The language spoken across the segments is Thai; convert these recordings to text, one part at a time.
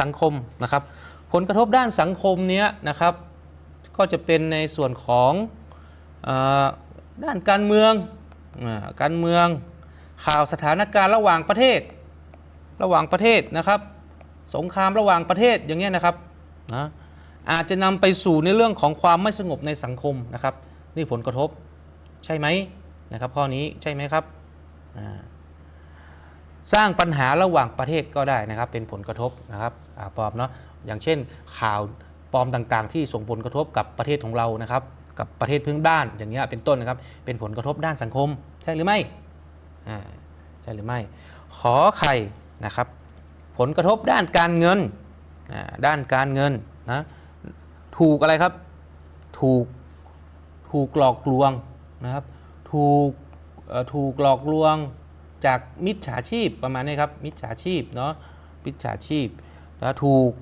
สังคมนะครับ ผลกระทบด้านสังคมเนี้ยนะครับ ก็จะเป็นในส่วนของอด้านการเมืองอการเมืองข่าวสถานการณ์ระหว่างประเทศ ระหว่างประเทศนะครับ สงครามระหว่างประเทศอย่างเงี้ยนะครับนะอาจจะนำไปสู่ในเรื่องของความไม่สงบในสังคมนะครับ นี่ผลกระทบใช่ไหมนะครับ ข้อนี้ใช่ไหมครับอ่า สร้างปัญหาระหว่างประเทศก็ได้นะครับ เป็นผลกระทบนะครับปลอมเนาะอย่างเช่นข่าวปลอมต่างๆ ที่ส่งผลกระทบกับประเทศของเรานะครับ กับประเทศพื้นบ้านอย่างเงี้ยเป็นต้นนะครับ เป็นผลกระทบด้านสังคม ใช่หรือไม่ใช่หรือไม่ ขอไข่นะครับ ผลกระทบด้านการเงินด้านการเงินนะถูกอะไรครับ ถูกถูกหลอกลวงนะครับ ถูกถูกหลอกลวง จากมิจฉาชีพประมาณนี้ครับ มิจฉาชีพเนาะมิจฉาชีพแล้วถูก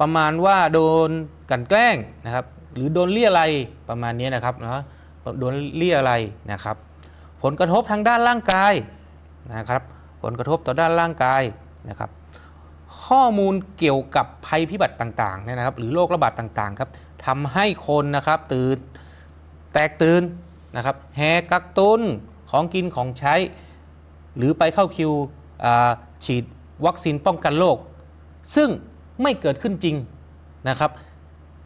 ประมาณว่าโดนกันแกล้งนะครับ หรือโดนเลี่ยอะไรประมาณนี้นะครับเนาะโดนเลี่ยอะไรนะครับ ผลกระทบทางด้านร่างกายนะครับ ผลกระทบต่อด้านร่างกายนะครับ ข้อมูลเกี่ยวกับภัยพิบัติต่างๆเนี่ยนะครับ หรือโรคระบาดต่างๆครับทำให้คนนะครับตื่นแตกตื่นนะครับแหกกักตุนของกินของใช้ หรือไปเข้าคิวฉีดวัคซีนป้องกันโรคซึ่งไม่เกิดขึ้นจริงนะครับ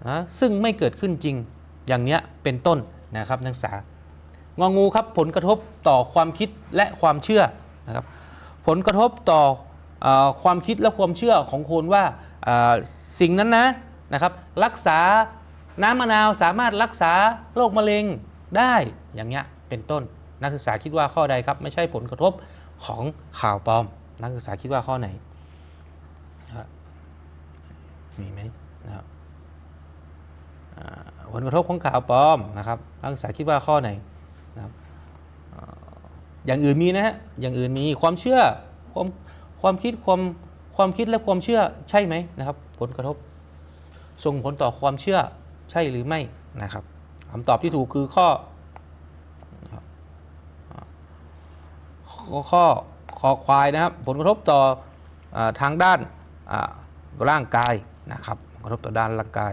นะซึ่งไม่เกิดขึ้นจริงอย่างเนี้ยเป็นต้นนะครับนักศึกษางองูครับผลกระทบต่อความคิดและความเชื่อนะครับผลกระทบต่ออความคิดและความเชื่อของคนว่าสิ่งนั้นนะนะครับรักษาน้ำมะนาวสามารถรักษาโรคมะเร็งได้อย่างเงี้ยเป็นต้น นักศึกษาคิดว่าข้อใดครับ ไม่ใช่ผลกระทบของข่าวปลอม นักศึกษาคิดว่าข้อไหนมีไหมนะครับผลกระทบของข่าวปลอมนะครับนักศึกษาคิดว่าข้อไหนนะครับเอ่ออย่างอื่นมีนะฮะอย่างอื่นมีความเชื่อความความคิดความความคิดและความเชื่อใช่ไหมนะครับ ผลกระทบ ส่งผลต่อความเชื่อใช่หรือไม่นะครับคำตอบที่ถูกคือข้อนะครับอ่า ข้อข้อคอควายนะครับ ผลกระทบต่ออทางด้านร่างกายนะครับผลกระทบต่อด้านร่างกาย